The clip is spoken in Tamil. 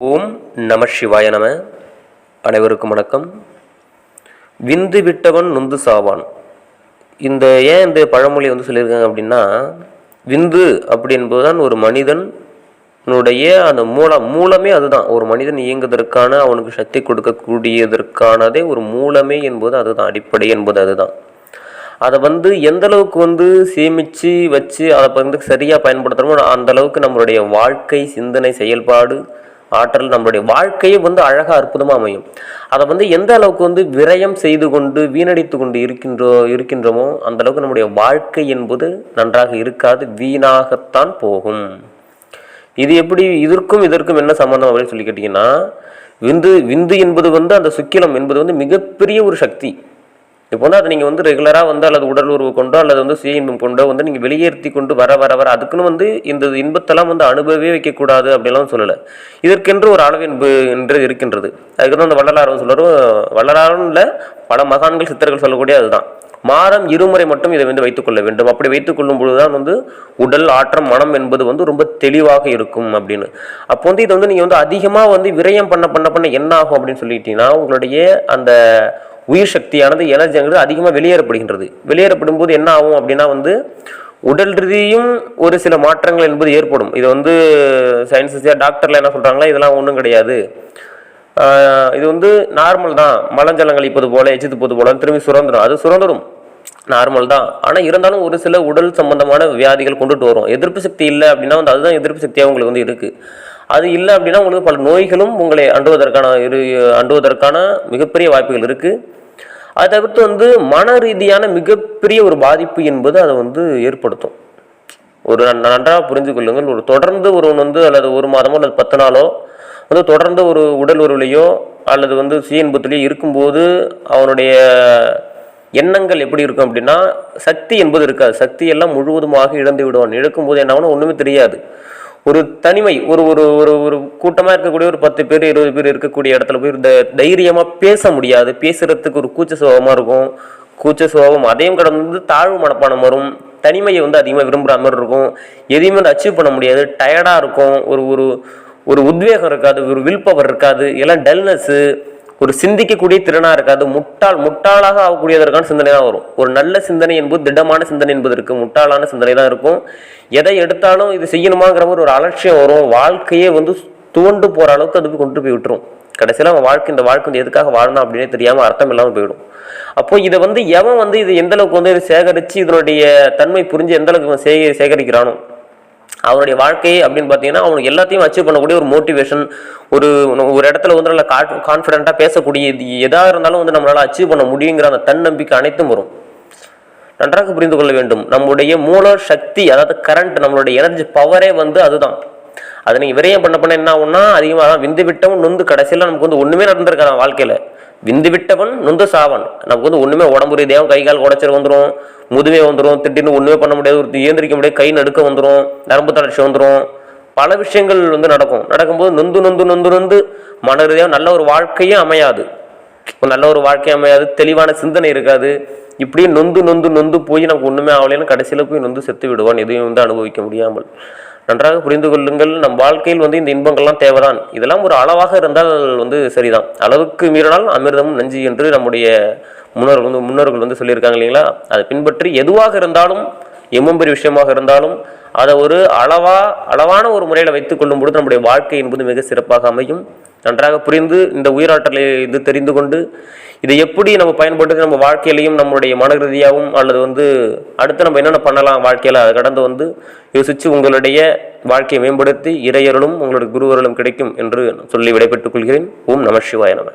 ஓம் நம சிவாய நம. அனைவருக்கும் வணக்கம். விந்து விட்டவன் நொந்து சாவான். இந்த ஏன் இந்த பழமொழி வந்து சொல்லியிருக்காங்க அப்படின்னா விந்து அப்படி என்பதுதான் ஒரு மனிதனுடைய அந்த மூலம் மூலமே அதுதான். ஒரு மனிதன் இயங்குவதற்கான அவனுக்கு சக்தி கொடுக்கக்கூடியதற்கானதே ஒரு மூலமே என்பது அதுதான். அடிப்படை என்பது அதுதான். அதை வந்து எந்த அளவுக்கு வந்து சேமித்து வச்சு அதை வந்து சரியாக பயன்படுத்துகிறோமோ அந்த அளவுக்கு நம்மளுடைய வாழ்க்கை சிந்தனை செயல்பாடு ஆற்றல் நம்மளுடைய வாழ்க்கையை வந்து அழகாக அற்புதமாக அமையும். அதை வந்து எந்த அளவுக்கு வந்து விரயம் செய்து கொண்டு வீணடித்து கொண்டு இருக்கின்றோ இருக்கின்றோமோ அந்த அளவுக்கு நம்முடைய வாழ்க்கை என்பது நன்றாக இருக்காது வீணாகத்தான் போகும். இது எப்படி இதற்கும் இதற்கும் என்ன சம்பந்தம் அப்படின்னு சொல்லி கேட்டிங்கன்னா விந்து விந்து என்பது வந்து அந்த சுக்கிலம் என்பது வந்து மிகப்பெரிய ஒரு சக்தி. இப்போ வந்து அதை நீங்கள் வந்து ரெகுலராக வந்து அல்லது உடல் உறவு கொண்டோ அல்லது வந்து சுய இன்பம் கொண்டோ வந்து நீங்கள் வெளியேற்றி கொண்டு வர வர வர அதுக்குன்னு வந்து இந்த இன்பத்தெல்லாம் வந்து அனுபவவே வைக்கக்கூடாது அப்படிலாம் சொல்லலை. இதற்கென்று ஒரு அளவு என்பு என்று இருக்கின்றது. அதுக்கு தான் அந்த வள்ளலாரும் சொல்லுறோம் வள்ளலாரும் இல்லை பல மகான்கள் சித்தர்கள் சொல்லக்கூடிய அதுதான். மாதம் இருமுறை மட்டும் இதை வந்து வைத்துக்கொள்ள வேண்டும். அப்படி வைத்துக்கொள்ளும் பொழுதுதான் வந்து உடல் ஆற்றம் மனம் என்பது வந்து ரொம்ப தெளிவாக இருக்கும் அப்படின்னு. அப்போ வந்து இதை வந்து நீங்கள் வந்து அதிகமாக வந்து விரயம் பண்ண பண்ண பண்ண என்ன ஆகும் அப்படின்னு சொல்லிட்டீங்கன்னா உங்களுடைய அந்த உயிர் சக்தியானது எனர்ஜிங்கிறது அதிகமாக வெளியேறப்படுகின்றது. வெளியேறப்படும் போது என்ன ஆகும் அப்படின்னா வந்து உடல் ரீதியும் ஒரு சில மாற்றங்கள் என்பது ஏற்படும். இது வந்து சயின்ஸஸியாக டாக்டரில் என்ன சொல்கிறாங்களா இதெல்லாம் ஒன்றும் கிடையாது. இது வந்து நார்மல் தான். மலஞ்சலங்கள் இப்போது போல எச்சித்து போது போல திரும்பி சுரந்துடும் அது சுரந்துடும் நார்மல் தான். ஆனால் இருந்தாலும் ஒரு சில உடல் சம்பந்தமான வியாதிகள் கொண்டுட்டு வரும். எதிர்ப்பு சக்தி இல்லை அப்படின்னா வந்து அதுதான் எதிர்ப்பு சக்தியாக உங்களுக்கு வந்து இருக்குது அது இல்லை அப்படின்னா உங்களுக்கு பல நோய்களும் உங்களை அண்டுவதற்கான இரு அண்டுவதற்கான மிகப்பெரிய வாய்ப்புகள் இருக்குது அதை தவிர்த்து வந்து மன ரீதியான மிகப்பெரிய ஒரு பாதிப்பு என்பது அதை வந்து ஏற்படுத்தும். ஒரு நன்றாக புரிந்து கொள்ளுங்கள். ஒரு தொடர்ந்து ஒருவன் வந்து அல்லது ஒரு மாதமோ அல்லது பத்து நாளோ வந்து தொடர்ந்து ஒரு உடல் உருவிலையோ அல்லது வந்து சுய இன்பத்திலேயோ இருக்கும்போது அவனுடைய எண்ணங்கள் எப்படி இருக்கும் அப்படின்னா சக்தி என்பது இருக்காது. சக்தி எல்லாம் முழுவதுமாக இழந்து விடுவான். இழக்கும்போது என்ன ஒன்றுமே தெரியாது. ஒரு தனிமை ஒரு ஒரு ஒரு ஒரு கூட்டமாக இருக்கக்கூடிய ஒரு பத்து பேர் இருபது பேர் இருக்கக்கூடிய இடத்துல போய் இந்த தைரியமாக பேச முடியாது. பேசுகிறதுக்கு ஒரு கூச்ச சுபாவமாக இருக்கும். கூச்ச சுபாவம் அதையும் கடந்து தாழ்வு மனப்பானம் வரும். தனிமையை வந்து அதிகமாக விரும்புகிற மாதிரி இருக்கும். எதையுமே வந்து அச்சீவ் பண்ண முடியாது. டயர்டாக இருக்கும். ஒரு ஒரு ஒரு உத்வேகம் இருக்காது. ஒரு வில் பவர் இருக்காது எல்லாம் டல்னஸ்ஸு ஒரு சிந்திக்கக்கூடிய திறனாக இருக்காது. முட்டாள் முட்டாளாக ஆகக்கூடியதற்கான சிந்தனை தான் வரும். ஒரு நல்ல சிந்தனை என்பது திடமான சிந்தனை என்பது இருக்குது முட்டாளான சிந்தனை தான் இருக்கும். எதை எடுத்தாலும் இது செய்யணுமாங்கிற மாதிரி ஒரு அலட்சியம் வரும். வாழ்க்கையே வந்து தூண்டு போகிற அளவுக்கு அது போய் கொண்டு போய் விட்டுரும். கடைசியில் அவன் வாழ்க்கை இந்த வாழ்க்கை வந்து எதுக்காக வாழணும் அப்படின்னே தெரியாமல் அர்த்தம் இல்லாமல் போயிடும். அப்போ இதை வந்து எவன் வந்து இது எந்த அளவுக்கு வந்து சேகரித்து இதனுடைய தன்மை புரிஞ்சு எந்த அளவுக்கு சேகரிக்கிறானோ அவனுடைய வாழ்க்கை அப்படின்னு பார்த்தீங்கன்னா அவனுக்கு எல்லாத்தையும் அச்சீவ் பண்ணக்கூடிய ஒரு மோட்டிவேஷன் ஒரு ஒரு இடத்துல வந்து நல்ல கான்ஃபிடென்ட்டாக பேசக்கூடிய எதாக இருந்தாலும் வந்து நம்மளால் அச்சீவ் பண்ண முடியுங்கிற அந்த தன்னம்பிக்கை அனைத்தும் வரும். நன்றாக புரிந்து கொள்ள வேண்டும். நம்முடைய மூல சக்தி அதாவது கரண்ட் நம்மளுடைய எனர்ஜி பவரே வந்து அதுதான். அதை நீங்கள் விரையம் பண்ண பண்ண என்ன ஆகும்னா அதிகமாக தான் விந்து விட்டவும் நொந்து கடைசியில் நமக்கு வந்து ஒன்றுமே நடந்திருக்கான் வாழ்க்கையில். விந்து விட்டவன் நொந்து சாவன் நமக்கு வந்து ஒன்றுமே உடம்பு ரீதியாகவும் கை கால் உடச்சல் வந்துடும் முதுமை வந்துடும் திடீர்னு ஒன்றுமே பண்ண முடியாது. ஒரு ஏந்திரிக்க முடியாது. கை நடுக்க வந்துடும் நரம்பு தளர்ச்சி வந்துடும் பல விஷயங்கள் வந்து நடக்கும். நடக்கும்போது நொந்து நொந்து நொந்து நொந்து மன ரீதியாக நல்ல ஒரு வாழ்க்கையும் அமையாது. நல்ல ஒரு வாழ்க்கை அமையாது தெளிவான சிந்தனை இருக்காது. இப்படியே நொந்து நொந்து நொந்து போய் நமக்கு ஒன்றுமே ஆகலைன்னு கடைசியில் போய் நொந்து செத்து விடுவான். எதையும் வந்து அனுபவிக்க முடியாமல். நன்றாக புரிந்து கொள்ளுங்கள் நம் வாழ்க்கையில் வந்து இந்த இன்பங்கள்லாம் தேவைதான். இதெல்லாம் ஒரு அளவாக இருந்தால் வந்து சரிதான். அளவுக்கு மீறினால் அமிர்தமும் நஞ்சு என்று நம்முடைய முன்னோர்கள் வந்து முன்னோர்கள் வந்து சொல்லியிருக்காங்க இல்லைங்களா? அதை பின்பற்றி எதுவாக இருந்தாலும் எம்மம்பெரிய விஷயமாக இருந்தாலும் அதை ஒரு அளவா அளவான ஒரு முறையில் வைத்துக் கொள்ளும் பொழுது நம்முடைய வாழ்க்கை என்பது மிக சிறப்பாக அமையும். நன்றாக புரிந்து இந்த உயிராற்றலை இது தெரிந்து கொண்டு இதை எப்படி நம்ம பயன்படுத்தி நம்ம வாழ்க்கையிலையும் நம்மளுடைய மன ரீதியாகவும் அல்லது வந்து அடுத்து நம்ம என்னென்ன பண்ணலாம் வாழ்க்கையில் அதை கடந்து வந்து யோசித்து உங்களுடைய வாழ்க்கையை மேம்படுத்தி இறையருளும் உங்களுடைய குருவருளும் கிடைக்கும் என்று சொல்லி விடைபெற்றுக் கொள்கிறேன். ஓம் நம சிவாய நம.